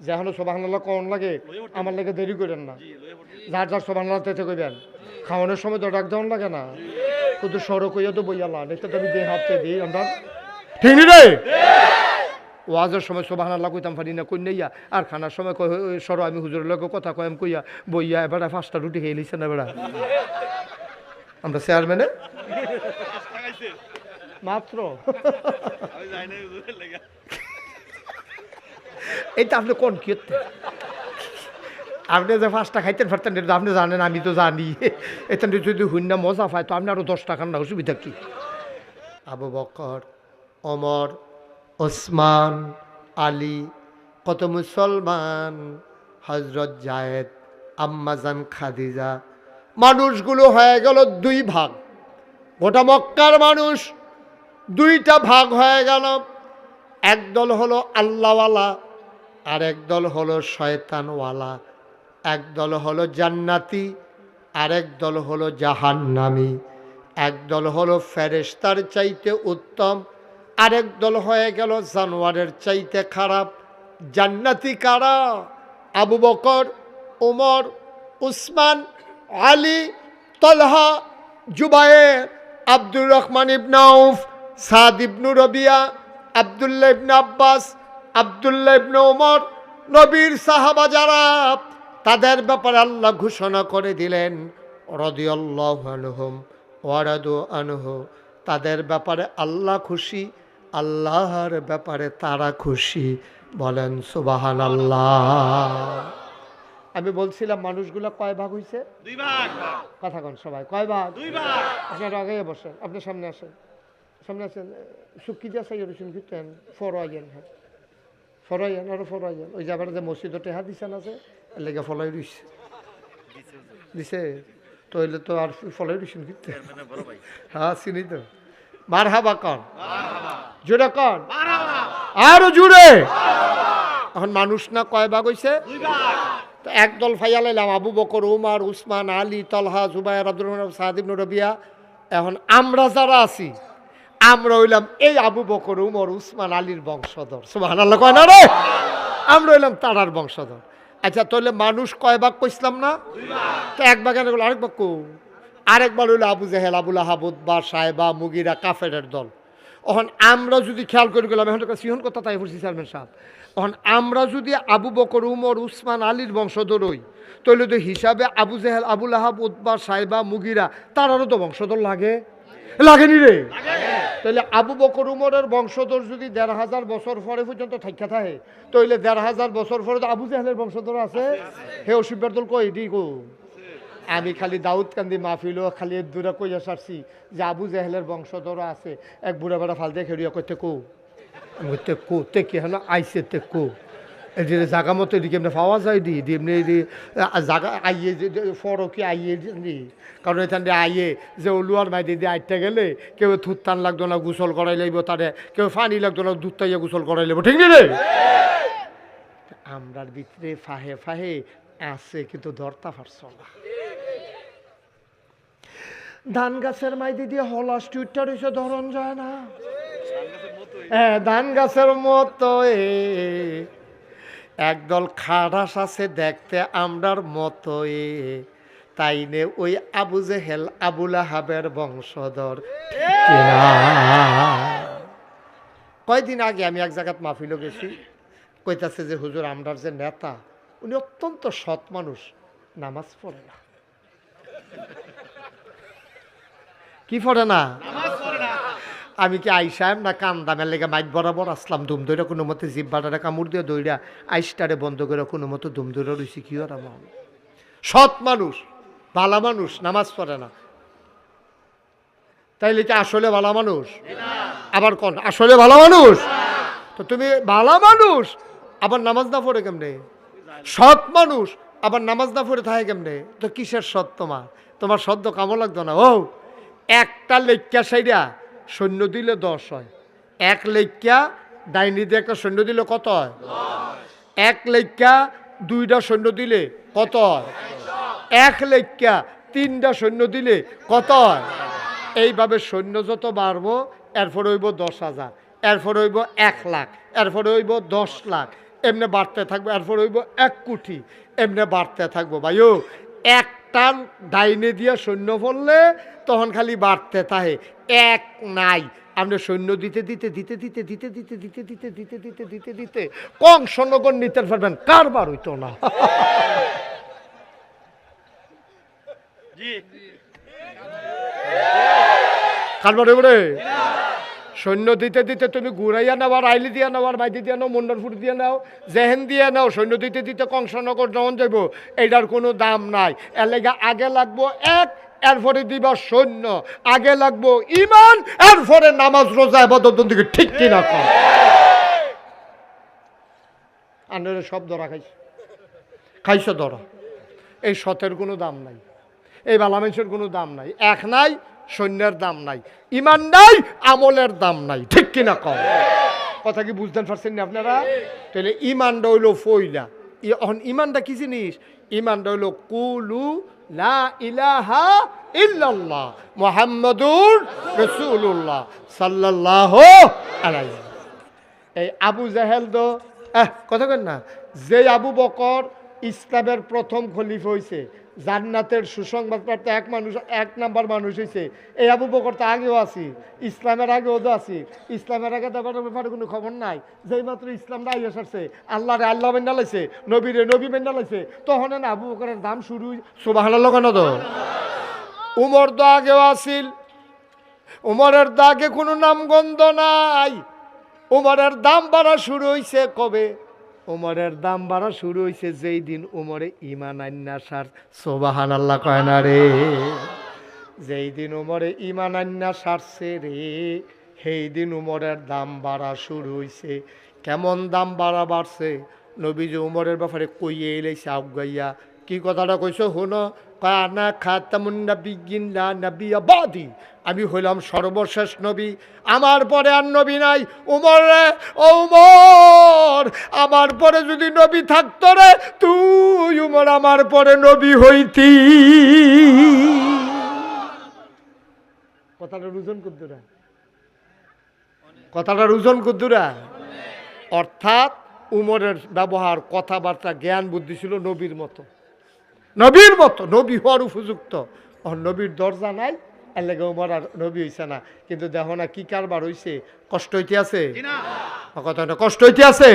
যে এখনও সোবাহান্লাহ কম লাগে আমার লাগে দেরি করেন না। যার যার সোবাহান্লাহ তেতে কইবেন। খাওয়ানোর সময় তো ডাক দেওয়ান লাগে না। শুধু সড়ক হইয়া তো বইয়ালা দেখতে তো আমি দিয়ে হাতে দিই আমরা ঠিক রে? ওয়াজের সময় সোবাহান আল্লাহ কইতাম পারি না কই নাইয়া। আর খানার সময় কই সরো আমি হুজুরের লোক কথা কয়াম কইয়া বইয়া এবার পাঁচটা রুটি খেয়ে লিছে না বেড়া আমরা চেয়ারম্যানে মাত্র? এইটা আপনি কোন কি আপনি যে পাঁচটা খাইতেন, ফারতেন, এটা আপনি জানেন, আমি তো জানি। এটা যদি শূন্য মজা পায়, তো আপনি আরও দশ টাকার না অসুবিধা কি? আবু বকর অমর ওসমান, আলী, কত মুসলমান হজরত জায়েদ আম্মাজান খাদিজা, মানুষগুলো হয়ে গেল দুই ভাগ। গোটা মক্কার মানুষ দুইটা ভাগ হয়ে গেল। একদল হলো আল্লাহওয়ালা আর একদল হলো শয়তানওয়ালা একদল হলো জান্নাতি আরেক দল হলো জাহান্নামি। একদল হলো ফেরেস্তার চাইতে উত্তম আরেক দল হয়ে গেল জানোয়ারের চাইতে খারাপ। জান্নাতি কারা? আবু বকর, উমর, উসমান, আলী, তলহা, জুবায়ের, আব্দুর রহমান ইবনাউফ সাদ ইবনু রবিয়া, আবদুল্লাহ ইবনে আব্বাস আবদুল্লাহ ইবনে ওমর নবীর সাহাবা যারা তাদের ব্যাপারে আল্লাহ ঘোষণা করে দিলেন রদিয়াল্লাহ আনহুম ওয়ারাদু আনহু। তাদের ব্যাপারে আল্লাহ খুশি আল্লাহর ব্যাপারে তারা খুশি। বলেন সুবাহান আল্লাহ আমি বলছিলাম মানুষগুলো কয় ভাগ হইছে? দুই ভাগ। কথা কন সবাই কয় ভাগ? দুই ভাগ। আপনারা আগে বসেন আপনি সামনে আসেন। সামনে আসেন সুকি যা চাই রসুন কিতেন ফরাইয়েন হ্যাঁ। ফরাইয়েন আরও ফরাইয়েন ওই যাবার যে মসজিদতে হাত দিছেন আছে লেগে ফলাই রইছে দিছে তো হইলে তো আর ফলাই বড় ভাই হ্যাঁ চিনি তো? মার হাবা কন। জোরে কন। আরও জুড়ে এখন মানুষ না কয় ভাগ হইছে তো একদল ফাইয়া লাইলাম আবু বকর উমার উসমান আলী, তলহা জুবাই আব্দুর রহমান সাদিব রবিয়া এখন আমরা যারা আছি। আমরা হইলাম এই আবু বকর, উমর, উসমান, আলীর বংশধর। সুবাহান আল্লাহ কয় রে? আমরা হইলাম তারার বংশধর। আচ্ছা তাহলে মানুষ কয় ভাগ কইসলাম না? তো এক ভাগ এনে আরেক ভাগ কো আরেকবার হইল আবু জাহেল আবুল আহাবুদ বা সাহেবা, মুগিরা, কাফেরের দল। এখন আমরা যদি খেয়াল করে গেলাম, এখন সিহন কথা, তাই বলছি চেয়ারম্যান সাহেব। এখন আমরা যদি আবু বকর, উমর, উসমান, আলীর বংশধর হই, তাহলে তো হিসাবে আবু জেহেল আবুল আহাব উদ্বা সাহেবা, মুগিরা, তারারও তো বংশধর লাগে। লাগেনি রে। তাহলে আবু বকর উমরের বংশধর যদি দেড় হাজার বছর পরে পর্যন্ত থাকা থাকে, তাহলে দেড় হাজার বছর পরে তো আবু জেহেলের বংশধর আছে। হে অসিবের কই দি কো? আমি খালি দাউদ কান্দি মাহফিল খালি দূরে কইয়া সারছি যে আবু জেহেলের বংশধর আছে। এক বুড়া বেড়া ফাল দিয়ে খেড়িয়া করতে কো। আমি তে কো, তে কি হেন আইসে তে কো? যে জাগা মতো এদিকে এমনি পাওয়া যায় দি এমনি জাগা আইয়ে যে ফরকি আইয়ে দি কারণ এখান দিয়ে আইয়ে যে ওলুয়ার মাই দিয়ে আইতে গেলে কেউ থুত্তান লাগতো না গোসল করাই লাগবো তারে কেউ পানি লাগতো না দুধ তাইয়া গোসল করাই লাগবো ঠিক রে? আমরার ভিতরে ফাহে ফাহে আছে কিন্তু ধরতা পারছ না। ধান গাছের মাইদি দিয়ে হলাস টুইটার এসে ধরন যায় না। হ্যাঁ ধান গাছের মতো এ একদল খারাস আছে দেখতে আমরার মতো এ তাই নে ওই আবু জেহেল আবুল আহাবের বংশধর। কয়দিন আগে আমি এক জায়গাত মাহফিল গেছি, কইতাছে যে হুজুর আমরার যে নেতা, উনি অত্যন্ত সৎ মানুষ, নামাজ পড়ে না। কি পড়ে না? আমি কি আইসাম না কান্দামের লেগে মাইক বরাবর আসলাম? দুম দইরা কোনো মতে জিব্বাটারে কামড় দিয়ে দইরা আইসটারে বন্ধ করে কোনো মতো দুম দইরা রইছি, কি আমার? সৎ মানুষ, ভালা মানুষ, নামাজ পড়ে না। তাইলে কি আসলে ভালা মানুষ? আবার কোন? আসলে ভালো মানুষ? তো তুমি ভালো মানুষ, আবার নামাজ না পড়ে কেমনে? সৎ মানুষ, আবার নামাজ না পড়ে থাকে কেমনে? তো কিসের সৎ তোমার? তোমার সদ্য কামো লাগতো না। ও, একটা লেখা সাইডা সৈন্য দিলে দশ হয়। এক লেখ্যা ডাইনি দিয়ে একটা সৈন্য দিলে কত হয়? এক লেখ্যা দুইটা সৈন্য দিলে কত হয়? এক লেখ্যা তিনটা সৈন্য দিলে কত হয়? এইভাবে সৈন্য যত বাড়বো, এরপর হইব দশ হাজার, এরপর হইব এক লাখ, এরপর হইব দশ লাখ, এমনি বাড়তে থাকব, এরপর হইব এক কোটি, এমনি বাড়তে থাকব। ভাইও একটা ডাইনে দিয়া সৈন্য ফললে তখন খালি বাড়তে থাকে এক নাই আপনি সৈন্য দিতে দিতে দিতে দিতে দিতে দিতে দিতে দিতে দিতে দিতে দিতে দিতে কংস সৈন্যগণ নিতে পারবেন কারবার হইতো না কারবার হইব রে সৈন্য দিতে দিতে তুমি ঘুরাইয়া নাও আর আইলি দিয়া নাও আর বাইদি দিয়া নাও মন্ডলপুর দিয়ে নাও, জেহেন দিয়ে নাও, সৈন্য দিতে দিতে কংসনগর যখন যাইব। এইটার কোনো দাম নাই। এর লেগে আগে লাগবো এক, এরপরে দিবা সৈন্য। আগে লাগবো ইমান এরপরে নামাজ, রোজা এবাদত দিকে ঠিক কিনা কর আন্ডারে সব ধরা খাইছে। খাইছে ধরা। এই সতের কোনো দাম নাই। এই বালামেন্সের কোনো দাম নাই। এক নাই সৈন্যের দাম নাই, ইমান নাই, আমলের দাম নাই। ঠিক কিনা কম কথা কি বুঝতেন পারছেন না আপনারা? তাহলে ইমানটা হইল ফইলা। এখন ইমানটা কি জিনিস? ইমানটা হইল কুলু লা ইলাহা ইল্লাল্লাহ মুহাম্মাদুর রাসূলুল্লাহ সাল্লাল্লাহু এই আবু জাহেল তো কথা কেন না যে আবু বকর ইসলামের প্রথম খলিফ হয়েছে জান্নাতের সুসংবাদপ্রাপ্ত এক মানুষ, এক নাম্বার মানুষ হয়েছে এই আবু বকর তো আগেও আছি, ইসলামের আগেও তো আছি। ইসলামের আগে তো ব্যাপারে কোনো খবর নাই। যেই মাত্র ইসলামটা আইয়া সারছে আল্লাহ রে আল্লাহ মেন্ডা লাইছে নবীরে নবী মেন্ডা লাইছে তখন না আবু বকরের দাম শুরু সোবাহ কেন তো। উমর তো আগেও আসিল উমরের দাগে কোনো নামগন্ধ নাই। উমরের দাম বাড়া শুরু হইছে কবে? উমরের দাম বাড়া শুরু হয়েছে যেই দিন উমরে ইমান আন্যাসার সোবাহান আল্লাহ কয় না রে। যেই দিন উমরে ইমান আন্না সারছে রে, সেই দিন উমরের দাম বাড়া শুরু হয়েছে কেমন দাম বাড়া বাড়ছে? নবীজ উমরের ব্যাপারে কইয়ে এলেছে আউগাইয়া কি কথাটা কইছো? হনো কানা খাতামুন নবিয়িন লা নবিয়া বাদি। আমি হইলাম সর্বশেষ নবী। আমার পরে আর নবী নাই। উমর রে, ও উমর! আমার পরে যদি নবী থাকতো রে, তুই উমর আমার পরে নবী হইতি। কথাটা রুজন কুদ্দুরা। কথাটা রুজন কুদ্দুরা। অর্থাৎ উমরের ব্যবহার, কথাবার্তা, জ্ঞান, বুদ্ধি ছিল নবীর মতো। নবীর মতো নবী হওয়ার উপযুক্ত। ও নবীর দরজা নাই আল্লাহ উমর আর নবী হইছে না। কিন্তু দেখো না কি কারবার হইছে কষ্ট হইতে আছে? কথা কষ্ট হইতে আছে?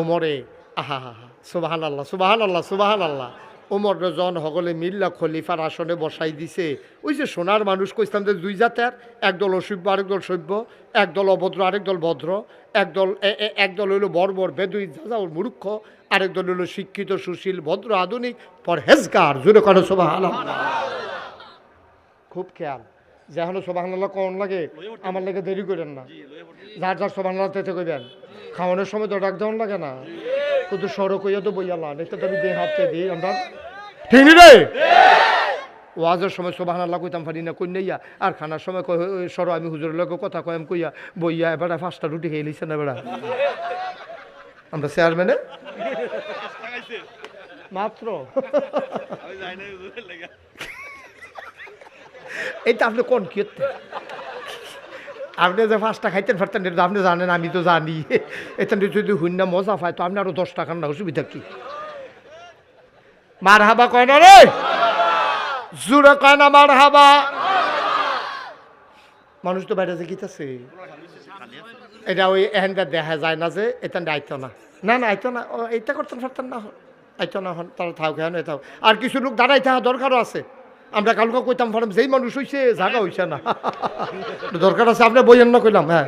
ওমরে আহা হা হা সুবাহান আল্লাহ সুবাহান আল্লাহ সুবাহান আল্লাহ উমর রজন সকলে মিল্লা খলিফার আসনে বসাই দিছে। ওই যে সোনার মানুষ কইতাম যে দুই জাতের একদল অসভ্য আরেকদল সভ্য একদল অভদ্র আরেকদল ভদ্র একদল একদল হইল বর্বর বেদুই যাও মূর্খ, আরেক দল হইল শিক্ষিত, সুশীল, ভদ্র, আধুনিক, পরহেজগার জুড়ে করে সোবাহান খুব খেয়াল। যে এখনও সোবাহান্লাহ কম লাগে? আমার লাগে দেরি করেন না। যার যার সোবাহান্লাহ তেতে কইবেন। খাওয়ানোর সময় তো ডাক দেওয়ান লাগে না। কিন্তু সড়ক হইয়া তো বইয়ালা নেই তো আমি দিয়ে হাতে দিই আমরা ঠিক নি রে? ওয়াজের সময় সোবাহান আল্লাহ কইতাম পারি না কই নাইয়া আর খানার সময় কই ওই সরো আমি হুজুরের লোক কথা কয়াম কইয়া বইয়া এবার পাঁচটা রুটি খেয়ে লিছে না বেড়া? আমরা চেয়ারম্যানে মাত্র? আমি যাই না হুজুরের লেগা। এইটা আপনি কোন কি আপনি যে পাঁচটা খাইতেন ফারতেন, এটা আপনি জানেন, আমি তো জানি। এটা যদি শূন্য মজা পায়, তো আপনি আরও দশ টাকার না অসুবিধা কি? মার হাবা কয় না রে? জুড়ে কয় না মার হাবা মানুষ তো বাইরে যে গীতাছে। এটা ওই এহেনটা দেখা যায় না যে, এটা আইতো না। না না, আইতো না। ও, এইটা করতেন ফারতেন না। হন আইতো না হন, তারা থাও কেন এটাও আর কিছু লোক দাঁড়াই থাকা দরকারও আছে। আমরা কালকে কইতাম ফার্ম যেই মানুষ হইছে জায়গা হইছে না। দরকার আছে আপনি বইয়েন না কইলাম হ্যাঁ।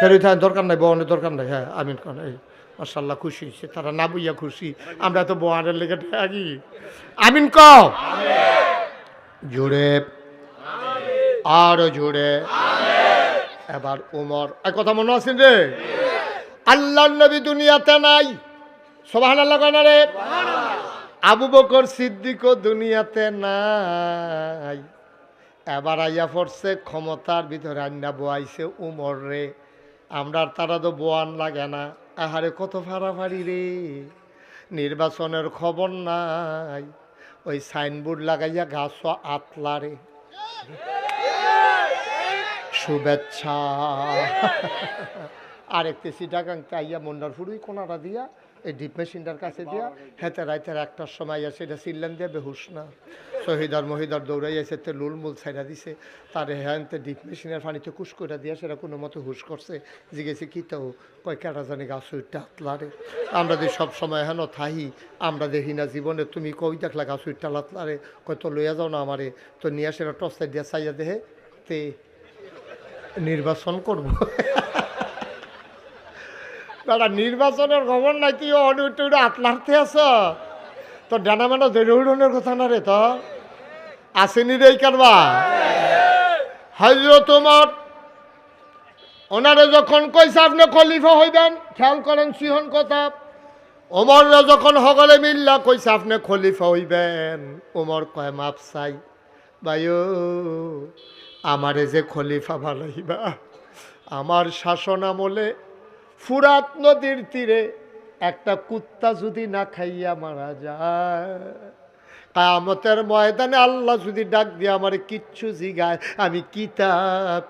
কেন দরকার নাই বনের দরকার নাই হ্যাঁ আমিন এই মার্শাল্লাহ খুশি হয়েছে তারা না বইয়া খুশি আমরা তো বোয়ারের লেগে থাকি আমিন ক? জুড়ে। আরও জুড়ে। এবার উমর এক কথা মনে আছেন রে? আল্লাহ নবী দুনিয়াতে নাই। সোবাহান আল্লাহ কয় না রে? আবু বকর সিদ্দিকও দুনিয়াতে নাই। এবার আইয়া পড়ছে, ক্ষমতার ভিতরে আন্না বোয়াইছে উমর রে। আমরা তারা তো বোয়ান লাগে না। আহারে কত ফাড়াফাড়ি রে। নির্বাচনের খবর নাই। ওই সাইনবোর্ড লাগাইয়া গাছ আতলা রে। শুভেচ্ছা। আর একটি সিটাগাংতে আইয়া মন্ডার ফুড়ুই কোনাটা দিয়া এই ডিপ মেশিনটার কাছে দিয়া হেতে রাইতের একটার সময় আইয়া সেটা সিল্লান দিয়ে, বেহুশ না। শহীদার মহিদার দৌড়াই এসে তে লুল মুল ছাইড়া দিছে। তারে হ্যান্তে ডিপ মেশিনের পানিতে কুশ করে দিয়া সেটা কোনো মতো হুশ করছে। জিগেছে কি তো, কয় কেটা জানি গাছ উইটটা আতলারে। আমরা যে সব সময় হেন থাহি, আমরা দেখি না জীবনে, তুমি কই দেখলা গাছ উইটটা লাতলারে কয় তো লইয়া যাও না আমারে। তো নিয়ে সেটা টর্চাই দিয়া চাইয়া দেহে তে নির্বাচন করব। দাদা নির্বাচনের খবর নাই, তুই অনুটু আতলারতে আছ। তো ডানা মানা জরুরনের কথা না রে তো আসেনি রে কারবা হজরত তোমার ওনারে যখন কইছে আপনি খলিফা হইবেন, খেয়াল করেন সিহন কথা। ওমররা যখন হগলে মিল্লা কইছে আপনি খলিফা হইবেন, ওমর কয়, মাপ চাই। বাইও আমারে যে খলিফা বানাইবা, আমার শাসন আমলে ফুরাত নদীর তীরে একটা কুত্তা যদি না খাইয়া মারা যায় কামতের ময়দানে আল্লাহ যদি ডাক দিয়ে আমার কিচ্ছু জিগায়, আমি কিতা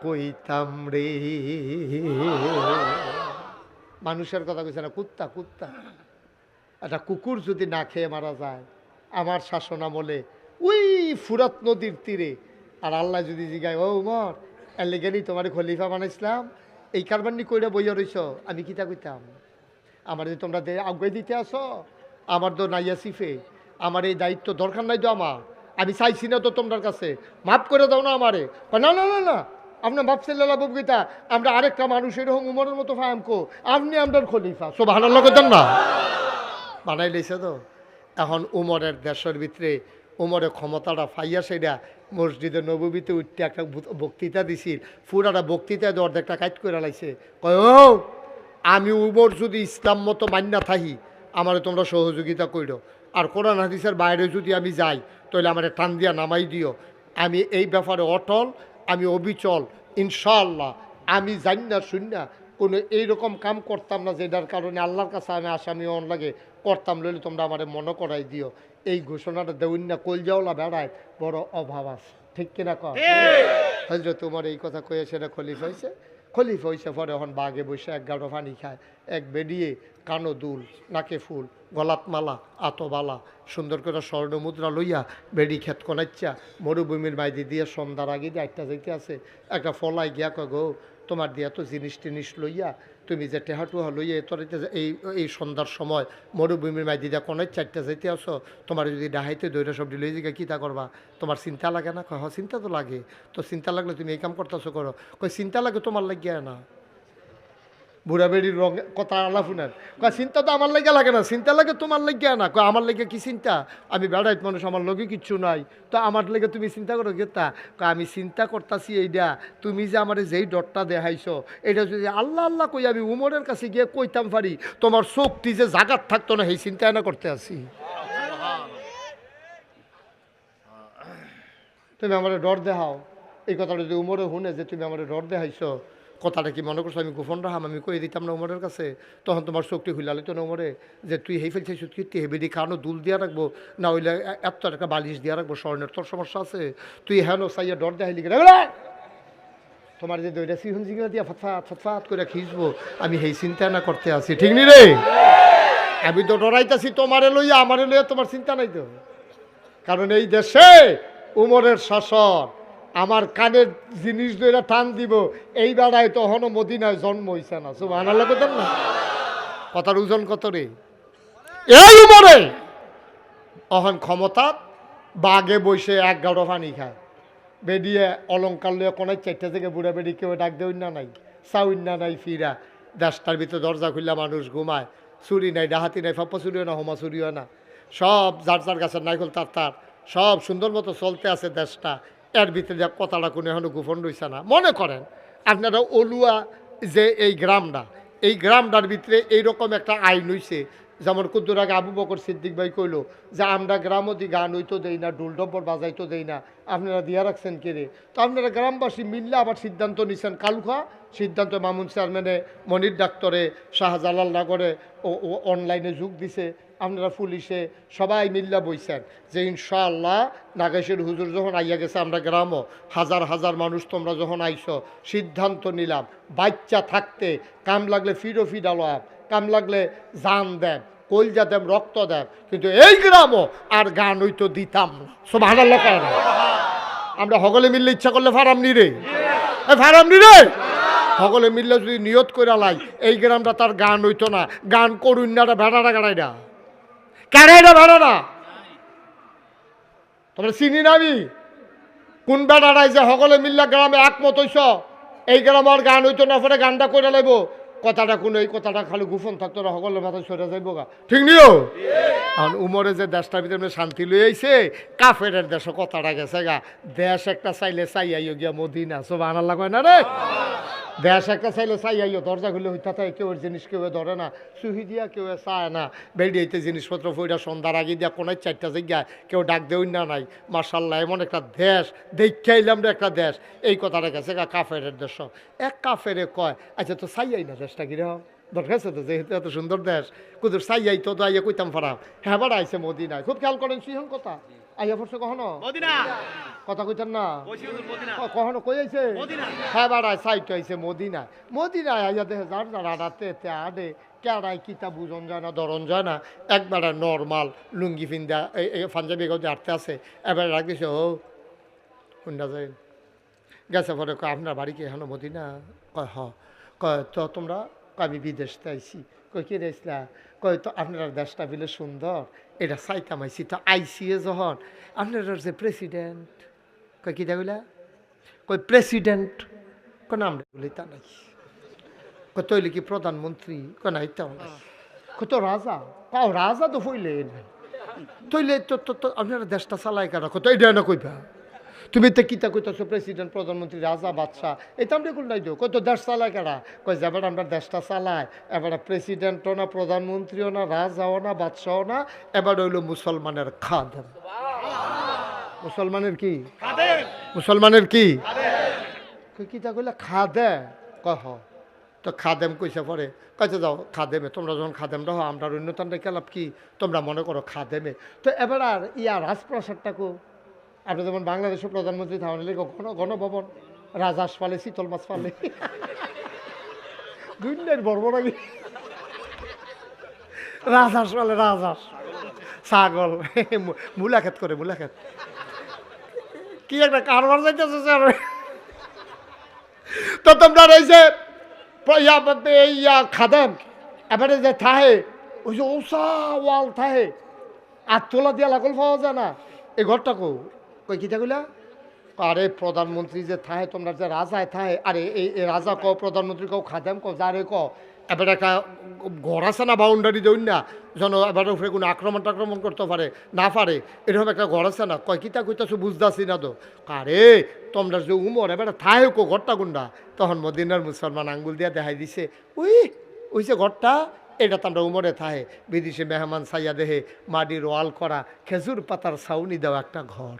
কইতাম রে? মানুষের কথা কইছে না, কুত্তা কুত্তা। একটা কুকুর যদি না খেয়ে মারা যায়, আমার শাসন আমলে ওই ফুরাত নদীর তীরে, আর আল্লাহ যদি জিগায়, ও উমর, এর লেগেনি তোমার খলিফা বানাইছিলাম এই কারবানি কইরা বইয়া রইছ, আমি কিতা কইতাম? আমার যে তোমরা আগুয়ে দিতে আসো, আমার তো নাইয়া সিফে আমার এই দায়িত্ব দরকার নাই তো আমার। আমি চাইছি না তো তোমার কাছে। মাফ করে দাও না আমারে। না না না না। আপনার ভাবছেন লালা ববগীতা আমরা আরেকটা মানুষ এরকম উমরের মতো ফায়ামকো আপনি আপনার খলিফা। সব ভালো লাগতেন না। বানাই লইছে তো। এখন উমরের দেশের ভিতরে উমরের ক্ষমতাটা ফাইয়া সেটা মসজিদে নবীতে উঠতে একটা বক্তৃতা দিছিল। পুরাটা বক্তৃতা দিয়ে কাজ করে লাইছে। কয়, ও, আমি উমর যদি ইসলাম মতো মান্যা থাহি, আমারে তোমরা সহযোগিতা কইরো। আর কোরআন হাদিসের বাইরে যদি আমি যাই, তাহলে আমার টান দিয়া নামাই দিও। আমি এই ব্যাপারে অটল, আমি অবিচল। ইনশাল্লাহ আমি জানি না শুনি না কোনো এইরকম কাম করতাম না যেটার কারণে আল্লাহর কাছে আমি আসামি অন লাগে। করতাম লইলে তোমরা আমার মনে করাই দিও। এই ঘোষণাটা দেউন না কলজাওলা বেড়ায় বড় অভাব আছে। ঠিক কিনা কর হজরত তোমার এই কথা কয়ে সেটা খলিফ হয়েছে খলিফ হয়েছে পরে এখন বাঘে বসে এক গাঢ় পানি খায় এক বেরিয়ে কানো দুল নাকে ফুল গলাত মালা আতবালা সুন্দর করে স্বর্ণ মুদ্রা লইয়া বেড়ি ক্ষেত কনাচ্চা মরুভূমির মাইদি দিয়ে সন্ধ্যার আগে একটা যাইতে আছে একটা ফলাই গিয়া কয় গো তোমার দিয়া তো জিনিস টিনিস লইয়া তুমি যে টেহাটুহা লইয়া তোর এই এই সন্ধ্যার সময় মরুভূমির মাই দিদা কনের চারটা যাইতে আসো, তোমার যদি ডাহাইতে দৈরা সব লই জিগা কী তা করবা? তোমার চিন্তা লাগে না? কয় হ চিন্তা তো লাগে। তো চিন্তা লাগলে তুমি এই কাম করতেছো করো। কই, চিন্তা লাগে তোমার লাগিয়া না। বুড়া বেড়ির রঙ, কথা আলাফুনের কয়, চিন্তা তো আমার লাগে লাগে না চিন্তা লাগে তোমার লাগিয়া না। কয়, আমার লাগে কি চিন্তা? আমি বেড়াইত মানুষ, আমার লগে কিচ্ছু নাই। তো আমার লাগে তুমি চিন্তা করো গেতা কয়, আমি চিন্তা করতাছি এইটা তুমি যে আমার যেই ডরটা দেখাইছো এটা যদি আল্লাহ আল্লাহ কই, আমি উমরের কাছে গিয়ে কইতাম পারি, তোমার চোখটি যে জাগাত থাকতো না, সেই চিন্তা না করতে আসি তুমি আমার ডর দেখাও। এই কথাটা যদি উমরে শুনে যে তুমি আমার ডর দেখাইছো কথাটা কি মনে করছ? আমি গোপন রাহাম আমি কই দিতাম না উমরের কাছে? তখন তোমার চোখটি খুলালে তো উমরে? যে তুই হেই ফেলছিস কীর্তি হেবেদি কানো দুল দিয়া রাখব? না হইলে এত একটা বালিশ দিয়া রাখব, স্বর্ণের তোর সমস্যা আছে? তুই হেন সাইয়া ডর দেখাইলি তোমার যে দইটা সিহন জিগা দিয়া ফতফাত ফতফাত করে খিঁচবো আমি সেই চিন্তা না করতে আছি, ঠিক নি রে? আমি তো ডরাইতাছি, তোমারে লইয়া, আমারে লইয়া তোমার চিন্তা নাই তো? কারণ এই দেশে উমরের শাসন আমার কানের জিনিস ধরে টান দিব এই বেড়ায় তখনও মদিনায় জন্ম হইছে না। সব আনালে কোথাও না? কথার ওজন কত রে? এই উমরে! অহন ক্ষমতা বাঘে বসে এক গাড়ো পানি খায়। বেরিয়ে অলঙ্কার লইয়া কোনায় চারটা থেকে বুড়া বেড়ি কেউ ডাক দেউন না নাই চাউন না নাই, ফিরা। দেশটার ভিতরে দরজা খুললে মানুষ ঘুমায়। চুরি নাই, ডাহাতি নাই, ফাপ্পা চুরিও না, হোমা চুরিও না। সব যার যার গাছের নাইকল তার তার। সব সুন্দর মতো চলতে আছে দেশটা। এর ভিতরে যা কথাটা কোনো এখনও গোপন রইছে না। মনে করেন, আপনারা অলুয়া যে এই গ্রামটা, এই গ্রামটার ভিতরে এইরকম একটা আইন হইছে, যেমন কুদ্দুর আগে আবু বকর সিদ্দিক ভাই কইলো যে, আমরা গ্রামতি গান হইতো দেই না ডুল ডব্বর বাজাইতো দেই না, আপনারা দিয়া রাখছেন কে রে? তো আপনারা গ্রামবাসী মিললে আবার সিদ্ধান্ত নিছেন কালুখা, সিদ্ধান্ত মামুন চেয়ারম্যানে মনির ডাক্তারে শাহজালাল নগরে অনলাইনে যোগ দিছে। আপনারা পুলিশে সবাই মিল্লা বইছেন যে ইনশাআল্লাহ নাগেশের হুজুর যখন আইয়া গেছে, আমরা গ্রামও, হাজার হাজার মানুষ তোমরা যখন আইছো, সিদ্ধান্ত নিলাম, বাচ্চা থাকতে, কাম লাগলে ফিরো ফিডালো কাম লাগলে জান দেন, কলজা দেব রক্ত দেব কিন্তু এই গ্রামও আর গান হইতো দিতাম না। সব আমরা সকলে মিললে ইচ্ছা করলে ফারাম নি রে। ফারাম নি রে। সকলে মিললে যদি নিয়ত করে লাই, এই গ্রামটা তার গান হইতো না। গান করুন না ভেড়াটা গাড়াই না। কেড়াই না? ভেড়াটা তোমরা চিনি না আমি? কোন বেড়াটাই যে সকলে মিললে গ্রামে একমত হইছ, এই গ্রামে আর গান হইতো না, পরে গানটা করে লাইব। কথাটা কোন, এই কথাটা খালি গোপন থাকতো না, সকলের মাথায় সরে যাইব গা। ঠিক নিও? আর উমরে যে দেশটার ভিতরে শান্তি লই আইছে কাফের দেশ কথাটা গেছে গা। দেশ একটা চাইলে চাই আইও গিয়া মদিনা সব আনার লাগায় না রে? দেশ একটা চাইলে চাই আইও, দরজা খুলে হইতা থাকে, কেউ জিনিস কেউ ধরে না। সুহি দিয়া কেউ চায় না। বেরিয়েতে জিনিসপত্র ফইরা সন্ধ্যার আগে দিয়া কোনায় চারটা জায়গায় কেউ ডাক দেউন না নাই। মার্শাল্লাহ এমন একটা দেশ দেখে আইলাম রে একটা দেশ। এই কথাটা গেছে কাফের দেশ। এক কাফেরে কয় আচ্ছা তো চাই আই না দেশটা কীরকম দরকার আছে তো, যেহেতু এত সুন্দর দেশ। কুদুর আই তো আইয়া কইতাম ফারাম হ্যাঁ বাড়া আইসে মদিনায়। খুব খেয়াল করেন সিহন কথা। আইয়া পড়ছে কখনো? মদিনা। কথা কইতেন না? কখনো কই আইছে। হ্যাঁ বাড়ায় আইছে মদিনায় মদিনায় আইয়া দেখে যার যার আড়াতে তে আডে কেড়াই কিতা বুঝন যায় না ধরন যায় না। একবারে নর্মাল লুঙ্গি ফিন্দা পাঞ্জাবি আটতে আছে। এবার রাখিস ও শুননা যায় গেছে পরে কয় আপনার বাড়ি কি এখনও মদিনা? কয় হ। কয় তো তোমরা আমি বিদেশ আইছি। কই কি রেসলা কয় তো আপনার দেশটা বিলে সুন্দর। এটা চাইতাম আইছি তো আইসিএ যখন আপনার যে প্রেসিডেন্ট কয় কি দেখলা কই প্রেসিডেন্ট কোন আমরা বলি তা নাই কই তৈলি কি প্রধানমন্ত্রী কোন আইতাম নাই কই তো রাজা কাও রাজা তো হইলে তৈলে তো তো তো আপনারা দেশটা চালায় কারা কত এটা না কইবা তুমি তো কিতা কইতাছো প্রেসিডেন্ট প্রধানমন্ত্রী রাজা বাদশাহ? এটা আমরা এগুলো নাই দিও। কত দেশ চালায় কেডা কই যাবার আমরা দেশটা চালায় এবার প্রেসিডেন্টও না প্রধানমন্ত্রীও না রাজাও না বাদশাহও না এবার হইল মুসলমানের খাদেম। মুসলমানের কি? মুসলমানের কি? কিতা কইলা? খাদে কহ। তো খাদেম কইছে পরে কাছে যাও খাদেমে তোমরা যখন খাদেমটা হো আমরা অন্যতানটা কেলাপ কি? তোমরা মনে করো খাদেমে। তো এবার আর ইয়া রাজপ্রাসাদটা কো? আপনি যেমন বাংলাদেশের প্রধানমন্ত্রী থামেন লেখো, ঘন গণভবন রাজাস পালে শীতল মাছ পালে দুনিয়ার বড় বড় রাজাস পালে রাজাস। ছাগল মুলাক্ষেত করে মুলাক্ষেত কি একটা কারবার যাইতেছে, স্যার? তো তোমরা রয়েছে ইয়া খাদেম, এবারে যে থাহে, ওই যে ওসা ওয়াল থাহে, আর তোলা দিয়া লাগল পাওয়া যায় না। এই ঘরটা কো কই কিতা কইলা? আরে, প্রধানমন্ত্রী যে থাহে, তোমরা যে রাজায় থাহে, আরে, এই রাজা কও, প্রধানমন্ত্রী কও, খাদেম কও যারে কও, এবার একটা ঘর আছে না বাউন্ডারি দেউন না, যেন এবার উপরে কোনো আক্রমণ টাক্রমণ করতে পারে, না পারে, এরকম একটা ঘর আছে না কয় কিতা কইতাছো বুঝদাসি না তো, কারে, তোমরা যে উমর, এবার থাহে কো ঘরটা গুন্ডা, তখন মদিনার মুসলমান আঙ্গুল দিয়া দেখাই দিছে, উই, ওই যে ঘরটা, এটা তো আমরা উমরে থাহে, বিদেশি মেহমান সাইয়া দেহে, মাটির ওয়াল করা, খেজুর পাতার ছাউনি দেওয়া একটা ঘর।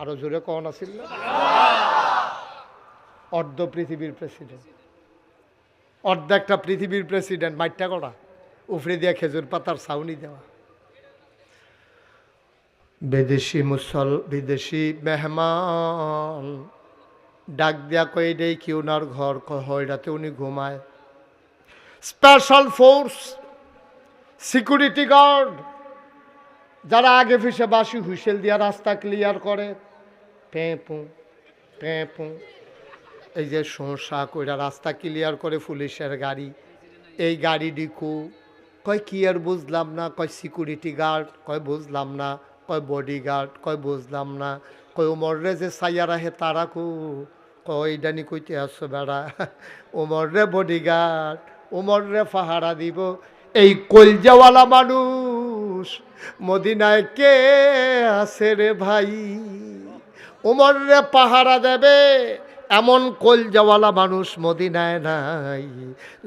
আরও জোরে কন আছিল অর্ধ পৃথিবীর প্রেসিডেন্ট অর্ধেকটা পৃথিবীর প্রেসিডেন্ট মাইটটা করা উফরে দিয়া খেজুর পাতার ছাউনি দেওয়া। বিদেশি মুসল, বিদেশি মেহমান, ডাক দিয়া কই দেই কি ওনার ঘর? হয়রাতে উনি ঘুমায়। স্পেশাল ফোর্স সিকিউরিটি গার্ড যারা আগে ফিসে বাসি হুইসেল দিয়া রাস্তা ক্লিয়ার করে পেঁপু পেঁপু এই যে শোঁসা কইরা রাস্তা ক্লিয়ার করে পুলিশের গাড়ি, এই গাড়ি ডিকু, কয় কি আর বুঝলাম না, কয় সিকিউরিটি গার্ড কয় বুঝলাম না, কয় বডি গার্ড কয় বুঝলাম না, কয় উমররে যে সাইয়ারা হে তারা কু, কয় ডানি কইতে আসছো বেড়া উমররে বডি গার্ড উমররে পাহারা দিব, এই কলজাওয়ালা মানুষ। মদিনায় কে আছে রে ভাই? উমররে পাহারা দেবে। এমন কোল কলজাওয়ালা মানুষ মদিনায় নাই।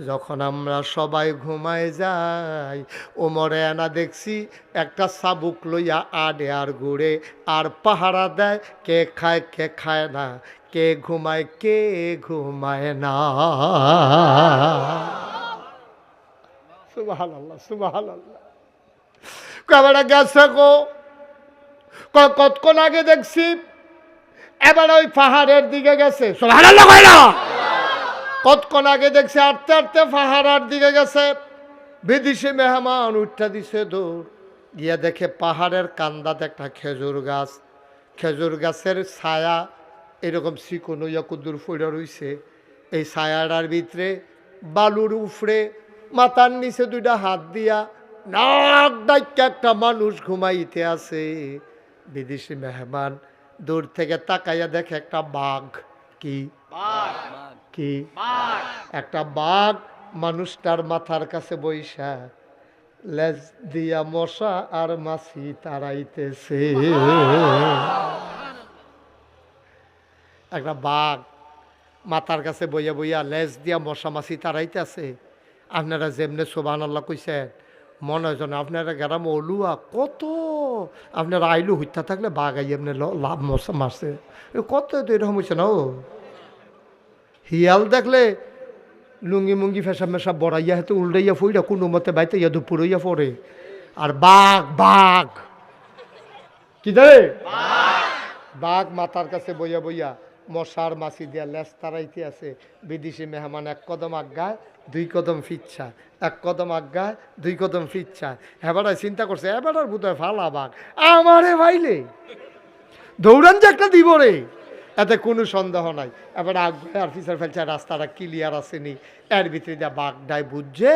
যখন আমরা সবাই ঘুমায় যাই ওমরে আনা দেখছি একটা সাবুক লইয়া আডে আর ঘুরে আর পাহারা দেয়, কে খায় কে খায় না, কে ঘুমায় কে ঘুমায় না। সুবাহান আল্লাহ সুবাহান আল্লাহ কবেটা গেছে গো। কতক্ষণ আগে দেখছি? এবার ওই পাহাড়ের দিকে গেছে। কতক্ষণ আগে দেখছি? আটতে আটতে পাহাড়ার দিকে গেছে। বিদেশি মেহমান উঠা দিছে দৌড়। গিয়া দেখে পাহাড়ের কান্দাতে একটা খেজুর গাছ। খেজুর গাছের ছায়া এরকম চিকন ইয়া কুদুর ফুড়ে রইছে। এই ছায়াটার ভিতরে বালুর উফরে মাথার নিচে দুইটা হাত দিয়া নাক ডাইকা একটা মানুষ ঘুমাইতে আছে। বিদেশি মেহমান দূর থেকে তাকাইয়া দেখে একটা বাঘ। কি? কি? একটা বাঘ মানুষটার মাথার কাছে বৈশা লেজ দিয়া মশা আর মাছি তাড়াইতেছে একটা বাঘ মাথার কাছে বইয়া বইয়া লেজ দিয়া মশা মাছি তাড়াইতেছে আপনারা যেমনে সোবান আল্লাহ কইছেন মনে হয় যেন আপনারা গ্রাম অলুয়া কত। আপনারা আইলু হইতা থাকলে আই এমনি লাভ মারছে। কত তো এরকম হয়েছে না ও? হিয়াল দেখলে লুঙ্গি মুঙ্গি ফেসা মেশা বড়াইয়া হেতু উল্টাইয়া ফুইরা কোনো মতে বাইতে ইয়া দুপুরইয়া পড়ে। আর বাঘ বাঘ। কি দে বাঘ মাথার কাছে বইয়া বইয়া মশার মাছি দিয়া লেস তারাইতে আছে। বিদেশি মেহমান এক কদম আজ্ঞায় দুই কদম ফিচ্ছা, এক কদম আজ্ঞায় দুই কদম ফিচ্ছা। এবারে চিন্তা করছে, এবারে বোধহয় ফালা বাঘ। আমারে ভাইলে, দৌড়ান যে একটা দিব রে এতে কোনো সন্দেহ নাই। এবার আগ্রহে আর ফিসার ফেলছে, রাস্তাটা ক্লিয়ার আসেনি। এর ভিতরে যা বাঘডায় বুঝছে,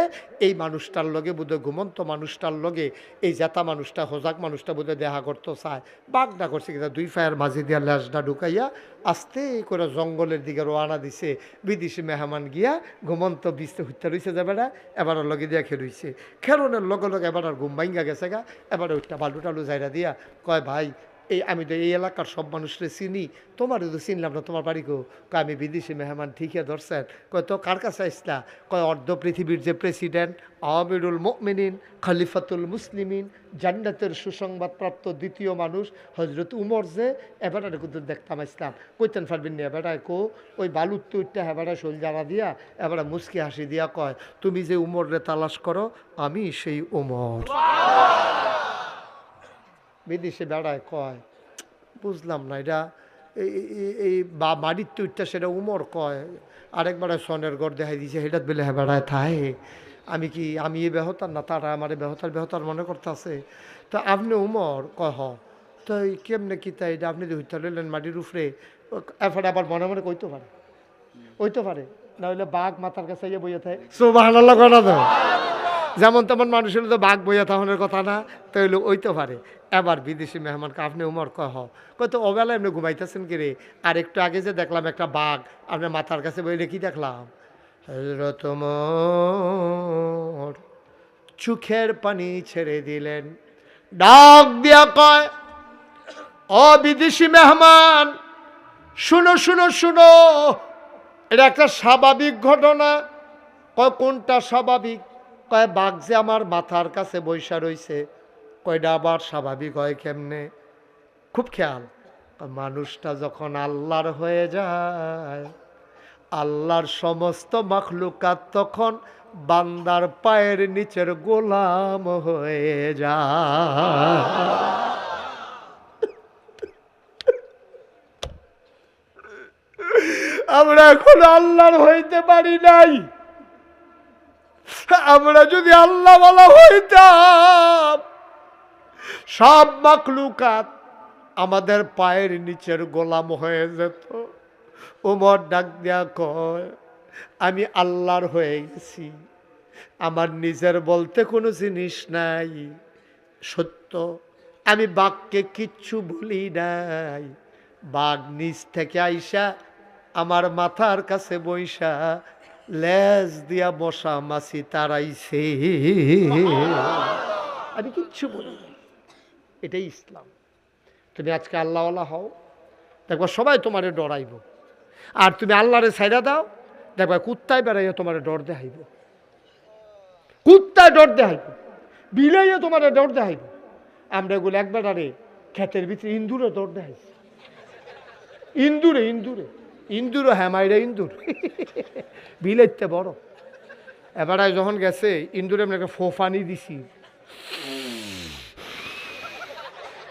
এই মানুষটার লগে বোধহয় ঘুমন্ত মানুষটার লগে, এই জেতা মানুষটা, হোজাক মানুষটা বোধহয় দেখা করতে, চায়। বাঘডা করছে কিনা দুই ফায়ের মাঝে দিয়া ল্যাসটা ঢুকাইয়া আস্তে করে জঙ্গলের দিকে রওনা দিছে। বিদেশি মেহমান গিয়া ঘুমন্ত বিস্তে হত্যা রইছে যাবে না এবার লগে দিয়া খেলুইছে। খেলনের লগে লগে এবার আর ঘুম ভাঙ্গা গেছে গা। এবার ওইটা বালু টালু যাইরা দিয়া কয়, ভাই এই আমি তো এই এলাকার সব মানুষরে চিনি। তোমারও তো চিনলাম না, তোমার বাড়ি কয়, আমি বিদেশি মেহমান, ঠিকই ধরছেন। কয়, তো কার কাছে আসলা? কয়, অর্ধ পৃথিবীর যে প্রেসিডেন্ট, আমিরুল মুমিনিন, খলিফাতুল মুসলিমিন, জান্নাতের সুসংবাদপ্রাপ্ত দ্বিতীয় মানুষ হজরত উমর যে এবারে কিন্তু দেখতাম আসলাম। কইতেন পারবেন না কো? ওই বালুর তুইটা এবারে শৈল জানা দিয়া, এবারে মুসকি হাসি দিয়া কয়, তুমি যে উমররে তালাশ করো, আমি সেই উমর। বিদেশে বেড়ায় কয়, বুঝলাম না, এটা এই বা, বাড়ির তুইটা সেটা উমর কয়, আরেকবারে সনের গড় দেখাই দিছে সেটা বেলে হ্যাঁ বেড়ায় থাহে আমি কি, আমি এ বেহতার না তারা আমার বেহতার বেহতার মনে করতেছে? তো আপনি উমর, কয় হ, তো এই কেমনে কি তাই এটা আপনি হইতে লইলেন মাটির উপরে এফারে আবার মনে মনে কইতে পারে কইতে পারে, না হইলে বাঘ মাথার কাছে ইয়ে বইয়ে থাকে সোবাহ করা যেমন তেমন মানুষের তো বাঘ বইয়া থাহনের কথা না তো ওইতে পারে। এবার বিদেশি মেহমানকে আপনি উমর কহ। কত অবেলা এমনি ঘুমাইতেছেন কি রে? আর একটু আগে যে দেখলাম একটা বাঘ, আপনার মাথার কাছে বইলে কি দেখলাম? ওমর চোখের পানি ছেড়ে দিলেন। ডাক দিয়া কয়, অ বিদেশি মেহমান, শুনো শুনো শুনো। এটা একটা স্বাভাবিক ঘটনা। কয়, কোনটা স্বাভাবিক? কয়, বাঘ যে আমার মাথার কাছে বৈশা রইছে। কয়টা আবার স্বাভাবিক হয় কেমনে? খুব খেয়াল। মানুষটা যখন আল্লাহর হয়ে যায়, আল্লাহর সমস্ত মাখলুকাত তখন বান্দার পায়ের নিচের গোলাম হয়ে যায়। আমরা এখন আল্লাহর হইতে পারি নাই। আমরা যদি আল্লাহ বলা হইতাম সব মাকলুকাত আমাদের পায়ের নিচের গোলাম হয়ে যেত। উমর ডাক দেয়া কয়, আমি আল্লাহর হয়ে গেছি। আমার নিজের বলতে কোনো জিনিস নাই। সত্য, আমি বাঘকে কিচ্ছু বলি নাই। বাঘ নিজ থেকে আইসা আমার মাথার কাছে বইসা লেজ দিয়া বসা মাছি তারাইছে। আমি কিচ্ছু বলি। এটাই ইসলাম। তুমি আজকে আল্লাহওয়ালা হও, দেখবা সবাই তোমারে ডরাইব। আর তুমি আল্লাহরে ছাইরা দাও, দেখবা কুত্তায় বেড়াইয়া তোমারে ডর দেখাইব। কুত্তায় ডর দেখাইব, বিলাইয়া তোমারে ডর দেখাইব। আমরা এগুলো একবার ক্ষেতের ভিতরে ইন্দুরে ডর দেখাইছি। ইন্দুরে ইন্দুরে। ইন্দুরও হ্যাঁ মাইরা ইন্দুর। বিলাইতে বড়। এবার যখন গেছে, ইন্দুরে আমরা একটা ফোফানি দিছি।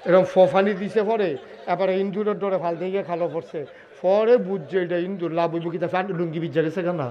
এরকম ফোফানি দিছে পরে, এবার ইন্দুরের ডরে ফাল থেকে খালো পড়ছে। পরে বুঝছে এটা ইন্দুর, লাভ হইব কি তা লুঙ্গি বিজ্জা গেছে কেনা?